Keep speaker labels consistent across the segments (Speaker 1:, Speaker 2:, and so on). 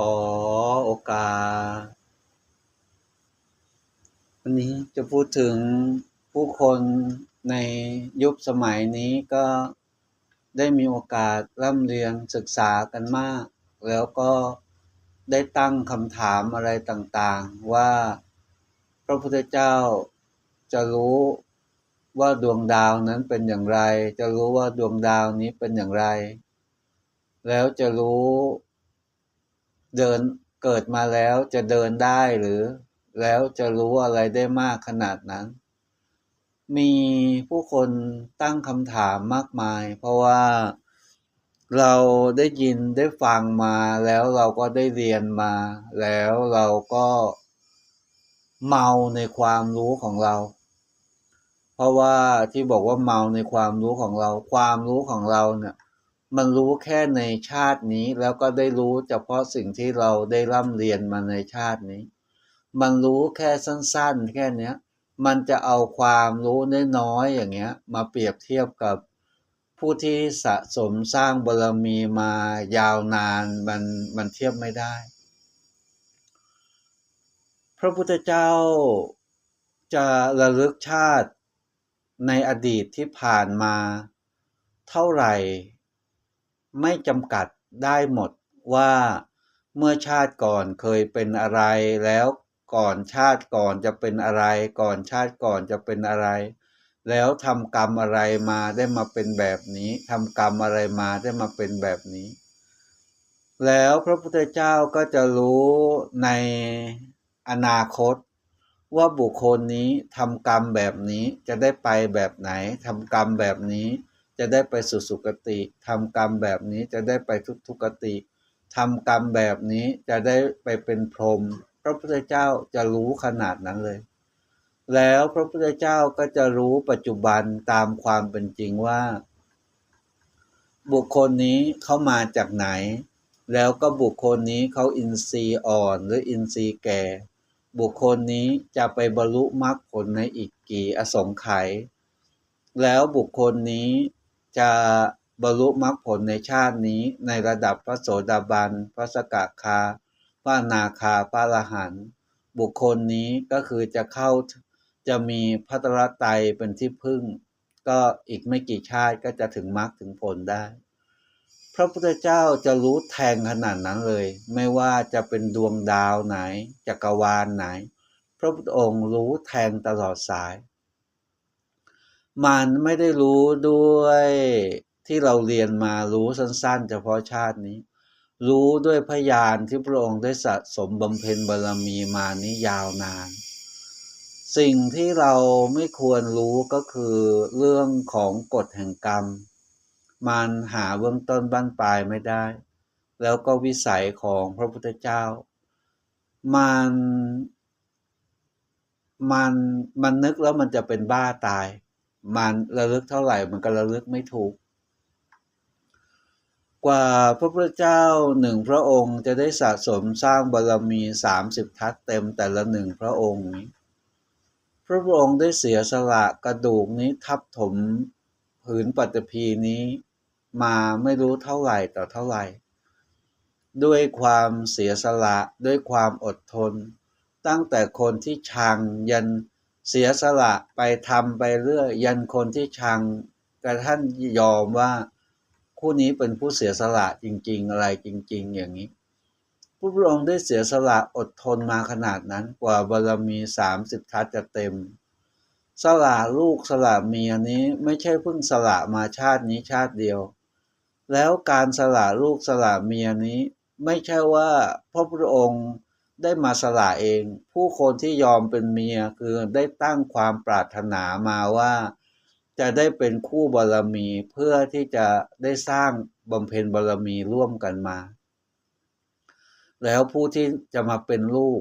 Speaker 1: ขอโอกาส วันนี้จะพูดถึงผู้คนในยุคสมัยนี้ก็ได้มีโอกาสร่ำเรียนศึกษากันมาก แล้วก็ได้ตั้งคำถามอะไรต่างๆ ว่าพระพุทธเจ้าจะรู้ว่าดวงดาวนั้นเป็นอย่างไร จะรู้ว่าดวงดาวนี้เป็นอย่างไร แล้วจะรู้ เดินเกิดมาแล้วจะเดินได้หรือ แล้วจะรู้อะไรได้มากขนาดนั้น มีผู้คนตั้งคำถามมากมาย เพราะว่าเราได้ยินได้ฟังมาแล้วเราก็ได้เรียนมา แล้วเราก็เมาในความรู้ของเรา เพราะว่าที่บอกว่าเมาในความรู้ของเรา ความรู้ของเราเนี่ย มันรู้แค่ในชาตินี้ แล้วก็ได้รู้เฉพาะสิ่งที่เราได้ร่ำเรียนมาในชาตินี้ มันรู้แค่สั้นๆ แค่เนี้ย มันจะเอาความรู้น้อยๆอย่างเงี้ย มาเปรียบเทียบกับผู้ที่สะสมสร้างบารมีมายาวนานมันมันเทียบไม่ได้ พระพุทธเจ้าจะระลึกชาติในอดีตที่ผ่านมาเท่าไหร่ ไม่จำกัดได้หมดว่าเมื่อชาติก่อนเคยเป็นอะไรแล้วก่อนชาติก่อนจะเป็นอะไร ก่อนชาติก่อนจะเป็นอะไร แล้วทำกรรมอะไรมาได้มาเป็นแบบนี้ทำกรรมอะไรมาได้มาเป็นแบบนี้ แล้วพระพุทธเจ้าก็จะรู้ในอนาคต ว่าบุคคลนี้ทำกรรมแบบนี้จะได้ไปแบบไหนทำกรรมแบบนี้ จะได้ไปสุสุคติทำกรรมแบบนี้จะได้ไปทุกทุกติทำกรรมแบบนี้จะได้ไปเป็นพรหมพระพุทธเจ้าจะรู้ขนาดนั้นเลย แล้วพระพุทธเจ้าก็จะรู้ปัจจุบันตามความเป็นจริงว่า บุคคลนี้เขามาจากไหน แล้วก็บุคคลนี้เขาอินทรีย์อ่อนหรืออินทรีย์แก่ บุคคลนี้จะไปบรรลุมรรคผลในอีกกี่อสงไขยแล้วบุคคลนี้ จะบรรลุมรรคผลในชาตินี้ในระดับพระโสดาบัน พระสกทาพระนาคาพระอรหันต์บุคคลนี้ก็คือจะเข้าจะมีพัตรตรัยเป็นที่พึ่ง ก็อีกไม่กี่ชาติก็จะถึงมรรคถึงผลได้ พระพุทธเจ้าจะรู้แทงขนาดนั้นเลย ไม่ว่าจะเป็นดวงดาวไหนจักรวาลไหน พระพุทธองค์รู้แทงตลอดสาย มันไม่ได้รู้ด้วยที่เราเรียนมารู้สั้นๆ เฉพาะชาตินี้ รู้ด้วยพยานที่พระองค์ได้สะสมบำเพ็ญบารมีมานี้ยาวนาน สิ่งที่เราไม่ควรรู้ก็คือเรื่องของกฎแห่งกรรม มันหาเบื้องต้นบั้นปลายไม่ได้ แล้วก็วิสัยของพระพุทธเจ้า มันมันมันนึกแล้วมันจะเป็นบ้าตาย มันระลึกเท่าไหร่มันก็ระลึกไม่ถูก กว่าพระพุทธเจ้าหนึ่งพระองค์จะได้สะสมสร้างบารมีสามสิบทัศเต็มแต่ละหนึ่งพระองค์นี้พระองค์ได้เสียสละกระดูกนี้ทับถมผืนปัตภีนี้มาไม่รู้เท่าไหร่ต่อเท่าไหร่ ด้วยความเสียสละด้วยความอดทน ตั้งแต่คนที่ชังยัน เสียสละไปทำไปเรื่อยยันคนที่ชังกระท่านยอมว่าคู่นี้เป็นผู้เสียสละจริง ๆ อะไรจริง ๆ อย่างนี้พระพุทธองค์ได้เสียสละอดทนมาขนาดนั้นกว่าบารมีสามสิบทัศจะเต็ม สละลูกสละเมียนี้ไม่ใช่เพิ่งสละมาชาตินี้ชาติเดียว แล้วการสละลูกสละเมียนี้ ไม่ใช่ว่าพระพุทธองค์ ได้มาสละเอง ผู้คนที่ยอมเป็นเมียคือได้ตั้งความปรารถนามาว่า จะได้เป็นคู่บารมีเพื่อที่จะได้สร้างบำเพ็ญบารมีร่วมกันมา แล้วผู้ที่จะมาเป็นลูก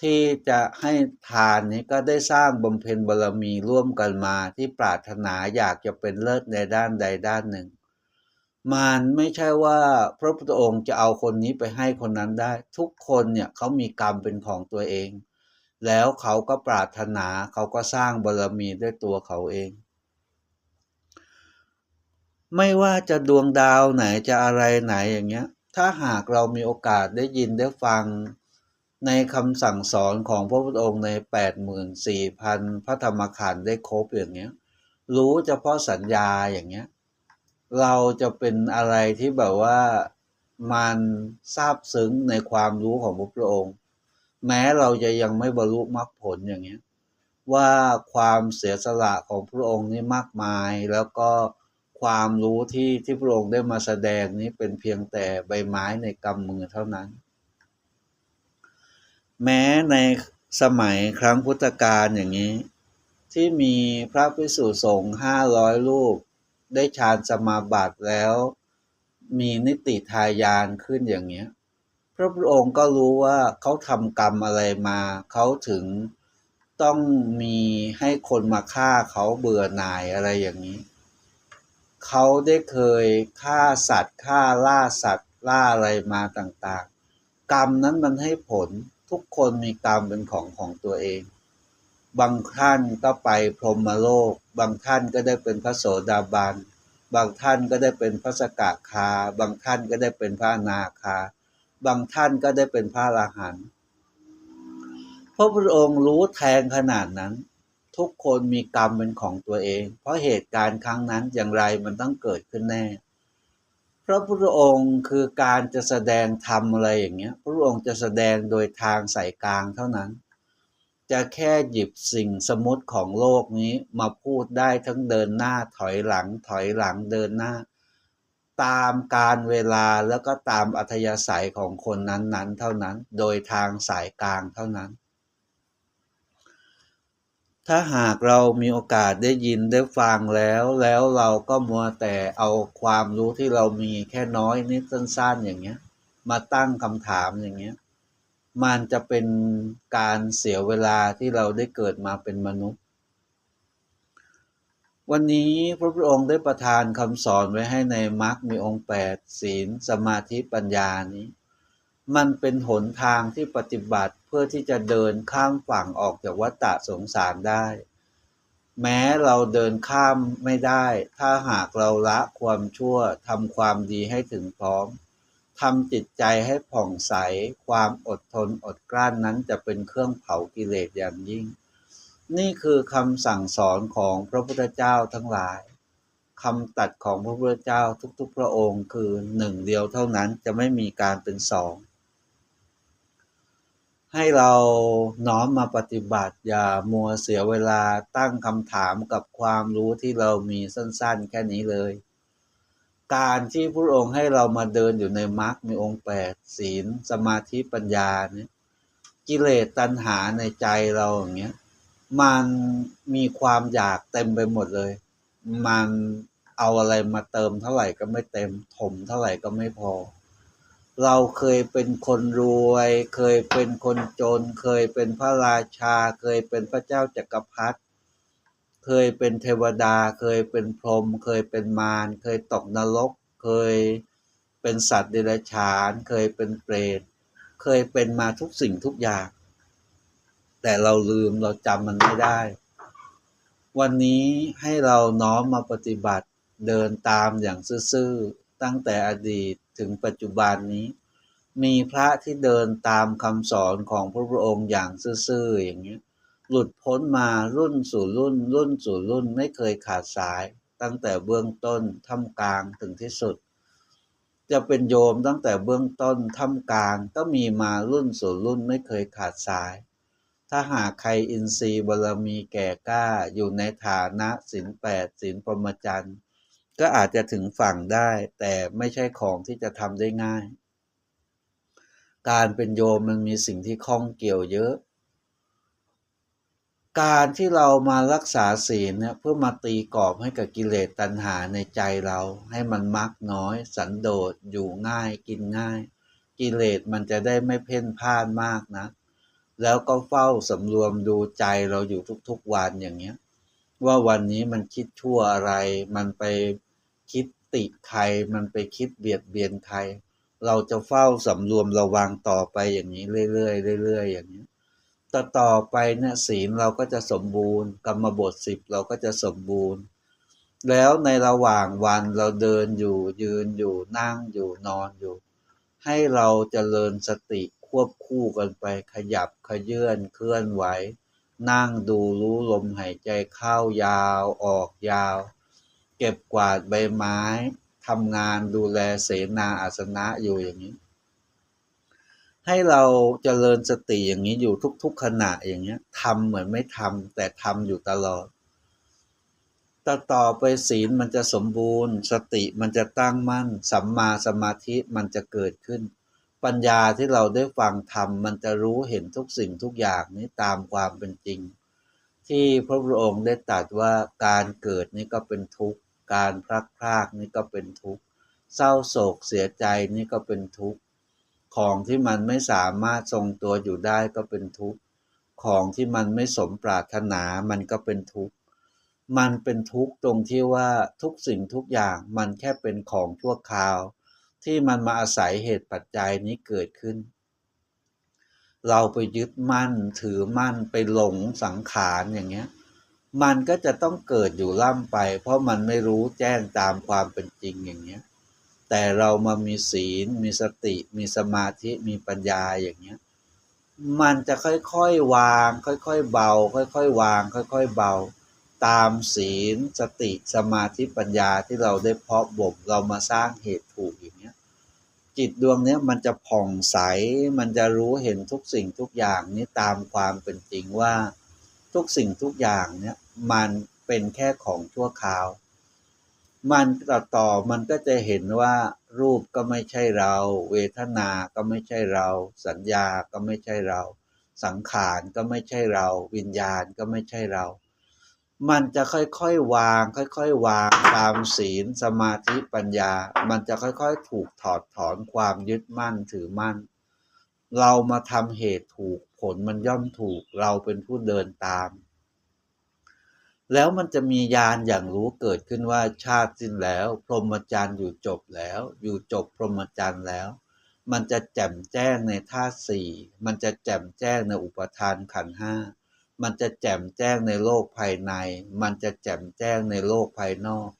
Speaker 1: ที่จะให้ทานนี้ก็ได้สร้างบำเพ็ญบารมีร่วมกันมาที่ปรารถนาอยากจะเป็นเลิศในด้านใดด้านหนึ่ง มันไม่ใช่ว่าพระพุทธองค์จะเอาคนนี้ไปให้คนนั้นได้ ทุกคนเนี่ยเขามีกรรมเป็นของตัวเอง แล้วเขาก็ปรารถนาเขาก็สร้างบารมีด้วยตัวเขาเอง ไม่ว่าจะดวงดาวไหนจะอะไรไหนอย่างเงี้ย ถ้าหากเรามีโอกาสได้ยินได้ฟังในคำสั่งสอนของพระพุทธองค์ใน 84,000 พระธรรมขันธ์ได้ครบอย่างเงี้ย รู้เฉพาะสัญญาอย่างเงี้ย เราจะเป็นอะไรที่แบบว่ามันซาบซึ้งในความรู้ของพระพุทธองค์ แม้เราจะยังไม่บรรลุมรรคผลอย่างเงี้ยว่าความเสียสละของพระองค์นี่มากมาย แล้วก็ความรู้ที่ที่พระองค์ได้มาแสดงนี้เป็นเพียงแต่ใบไม้ในกำมือเท่านั้น แม้ในสมัยครั้งพุทธกาลอย่างนี้ ที่มีพระภิกษุสงฆ์ห้าร้อยรูป ได้ฌานสมาบัติแล้ว มีนิติทายานขึ้นอย่างเนี้ย พระพุทธองค์ก็รู้ว่าเขาทำกรรมอะไรมา เขาถึงต้องมีให้คนมาฆ่าเขาเบื่อหน่ายอะไรอย่างนี้ เขาได้เคยฆ่าสัตว์ฆ่าล่าสัตว์ล่าอะไรมาต่างๆ กรรมนั้นมันให้ผลทุกคนมีกรรมเป็นของของตัวเอง บางท่านก็ไปพรหมโลก บางท่านก็ได้เป็นพระโสดาบัน บางท่านก็ได้เป็นพระสกทาคา บางท่านก็ได้เป็นพระนาคา บางท่านก็ได้เป็นพระอรหันต์พระพุทธองค์รู้แทงขนาดนั้น ทุกคนมีกรรมเป็นของตัวเอง เพราะเหตุการณ์ครั้งนั้นอย่างไรมันต้องเกิดขึ้นแน่ พระพุทธองค์คือการจะแสดงธรรมอะไรอย่างเงี้ย พระพองค์จะแสดงโดยทางสายกลางเท่านั้น จะแค่หยิบสิ่งสมมติของโลกนี้มาพูดได้ทั้งเดินหน้าถอยหลังถอยหลังเดินหน้า ตามการเวลาแล้วก็ตามอัธยาศัยของคนนั้นๆ เท่านั้น โดยทางสายกลางเท่านั้น ถ้าหากเรามีโอกาสได้ยินได้ฟังแล้ว แล้วเราก็มัวแต่เอาความรู้ที่เรามีแค่น้อยนิดสั้นๆอย่างเงี้ย มาตั้งคำถามอย่างเงี้ย มันจะเป็นการเสียเวลาที่เราได้เกิดมาเป็นมนุษย์ วันนี้พระพุทธองค์ได้ประทานคำสอนไว้ให้ในมรรคมีองค์แปดศีล สมาธิปัญญานี้ มันเป็นหนทางที่ปฏิบัติเพื่อที่จะเดินข้ามฝั่งออกจากวัฏฏะสงสารได้ แม้เราเดินข้ามไม่ได้ ถ้าหากเราละความชั่วทำความดีให้ถึงพร้อม ทำจิตใจให้ผ่องใส ความอดทนอดกลั้นนั้นจะเป็นเครื่องเผากิเลสอย่างยิ่ง นี่คือคำสั่งสอนของพระพุทธเจ้าทั้งหลายคำตัดของพระพุทธเจ้าทุกๆ พระองค์คือหนึ่งเดียวเท่านั้นจะไม่มีการเป็นสอง ให้เราน้อมมาปฏิบัติอย่ามัวเสียเวลาตั้งคำถามกับความรู้ที่เรามีสั้นๆ แค่นี้เลย การที่พระองค์ให้เรามาเดินอยู่ในมรรคมีองค์แปดศีลสมาธิปัญญาเนี่ยกิเลสตัณหาในใจเราอย่างเงี้ยมันมีความอยากเต็มไปหมดเลย มันเอาอะไรมาเติมเท่าไหร่ก็ไม่เต็ม ถมเท่าไหร่ก็ไม่พอ เราเคยเป็นคนรวย เคยเป็นคนจน เคยเป็นพระราชา เคยเป็นพระเจ้าจักรพรรดิ เคยเป็นเทวดา เคยเป็นพรหมเคยเป็นมาร เคยตกนรก เคยเป็นสัตว์เดรัจฉาน เคยเป็นเปรต เคยเป็นมาทุกสิ่งทุกอย่าง แต่เราลืมเราจำมันไม่ได้ วันนี้ให้เราน้อมมาปฏิบัติเดินตามอย่างซื่อๆ ตั้งแต่อดีตถึงปัจจุบันนี้ มีพระที่เดินตามคำสอนของพระพุทธองค์อย่างซื่อๆอย่างนี้ หลุดพ้นมารุ่นสู่รุ่น รุ่นสู่รุ่นไม่เคยขาดสาย ตั้งแต่เบื้องต้นท่ามกลางถึงที่สุด จะเป็นโยมตั้งแต่เบื้องต้นท่ามกลางก็มีมารุ่นสู่รุ่นไม่เคยขาดสาย ถ้าหากใครอินทรีย์บารมีแก่กล้าอยู่ในฐานะศีลแปดศีลพรมจรรย์ก็อาจจะถึงฝั่งได้ แต่ไม่ใช่ของที่จะทำได้ง่าย การเป็นโยมมันมีสิ่งที่ข้องเกี่ยวเยอะ การที่เรามารักษาศีลเนี่ยเพื่อมาตีกรอบให้กับกิเลสตัณหาในใจเรา ให้มันมักน้อย สันโดษอยู่ง่ายกินง่าย กิเลสมันจะได้ไม่เพ่นพ่านมากนะแล้วก็เฝ้าสำรวมดูใจเราอยู่ทุกๆวันอย่างเงี้ย ว่าวันนี้มันคิดชั่วอะไร มันไปคิดติใคร มันไปคิดเบียดเบียนใคร เราจะเฝ้าสำรวมระวังต่อไปอย่างนี้เรื่อยๆเรื่อยๆอย่างนี้ ต่อต่อไปเนี่ยศีลเราก็จะสมบูรณ์ กรรมบทสิบเราก็จะสมบูรณ์ แล้วในระหว่างวันเราเดินอยู่ยืนอยู่นั่งอยู่นอนอยู่ ให้เราเจริญสติควบคู่กันไปขยับขยื่นเคลื่อนไหว นั่งดูรู้ลมหายใจเข้ายาวออกยาว เก็บกวาดใบไม้ทำงานดูแลเสนาอาสนะอยู่อย่างนี้ ให้เราเจริญสติอย่างนี้อยู่ทุก ๆ ขณะอย่างเงี้ยทำเหมือนไม่ทำแต่ทำอยู่ตลอดต่อต่อไปศีลมันจะสมบูรณ์ สติมันจะตั้งมั่น สัมมาสมาธิมันจะเกิดขึ้น ปัญญาที่เราได้ฟังธรรมมันจะรู้เห็นทุกสิ่งทุกอย่างนี้ตามความเป็นจริง ที่พระพุทธองค์ได้ตรัสว่าการเกิดนี่ก็เป็นทุกข์ การพลัดพรากนี่ก็เป็นทุกข์ เศร้าโศกเสียใจนี่ก็เป็นทุกข์ ของที่มันไม่สามารถทรงตัวอยู่ได้ก็เป็นทุกข์ ของที่มันไม่สมปรารถนามันก็เป็นทุกข์ มันเป็นทุกข์ตรงที่ว่าทุกสิ่งทุกอย่างมันแค่เป็นของชั่วคราว ที่มันมาอาศัยเหตุปัจจัยนี้เกิดขึ้น เราไปยึดมั่นถือมั่นไปหลงสังขารอย่างเงี้ย มันก็จะต้องเกิดอยู่ล่ำไป เพราะมันไม่รู้แจ้งตามความเป็นจริงอย่างเงี้ย แต่เรามามีศีล มีสติ มีสมาธิ มีปัญญาอย่างเงี้ย มันจะค่อยๆวาง ค่อยๆเบา ค่อยๆวาง ค่อยๆเบา ตามศีล สติ สมาธิ ปัญญาที่เราได้เพาะบ่ม เรามาสร้างเหตุถูกอย่างเงี้ย จิตดวงเนี้ยมันจะผ่องใส มันจะรู้เห็นทุกสิ่งทุกอย่างนี้ตามความเป็นจริงว่า ทุกสิ่งทุกอย่างเนี่ยมันเป็นแค่ของชั่วคราว มันต่อต่อมันก็จะเห็นว่ารูปก็ไม่ใช่เรา เวทนา ก็ไม่ใช่เรา สัญญา ก็ไม่ใช่เรา สังขารก็ไม่ใช่เรา วิญญาณก็ไม่ใช่เรา มันจะค่อยๆวาง ค่อยๆวางตามศีลสมาธิปัญญา มันจะค่อยๆ ถูกถอดถอนความยึดมั่นถือมั่น เรามาทำเหตุถูกผลมันย่อมถูก เราเป็นผู้เดินตาม แล้วมันจะมีญาณอย่างรู้เกิดขึ้นว่าชาติสิ้นแล้ว พรหมจรรย์อยู่จบแล้ว อยู่จบพรหมจรรย์แล้ว มันจะแจ่มแจ้งในธาตุสี่มันจะแจ่มแจ้งในอุปทานขันห้ามันจะแจ่มแจ้งในโลกภายใน มันจะแจ่มแจ้งในโลกภายนอก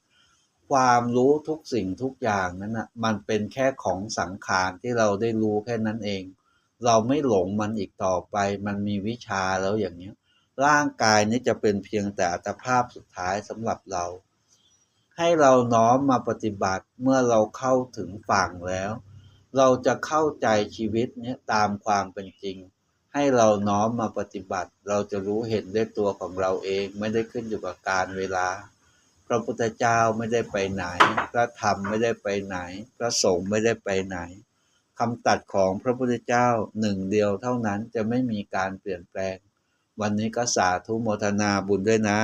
Speaker 1: ความรู้ทุกสิ่งทุกอย่างนั้นนะมันเป็นแค่ของสังขารที่เราได้รู้แค่นั้นเอง เราไม่หลงมันอีกต่อไป มันมีวิชาแล้วอย่างนี้ย ร่างกายนี้จะเป็นเพียงแต่อัตภาพสุดท้ายสำหรับเรา ให้เราน้อมมาปฏิบัติเมื่อเราเข้าถึงฝั่งแล้ว เราจะเข้าใจชีวิตนี้ตามความเป็นจริง ให้เราน้อมมาปฏิบัติ เราจะรู้เห็นด้วยตัวของเราเองไม่ได้ขึ้นอยู่กับการเวลา พระพุทธเจ้าไม่ได้ไปไหน พระธรรมไม่ได้ไปไหน พระสงฆ์ไม่ได้ไปไหนคำตัดของพระพุทธเจ้าหนึ่งเดียวเท่านั้นจะไม่มีการเปลี่ยนแปลง วันนี้ก็สาธุโมทนาบุญด้วยนะ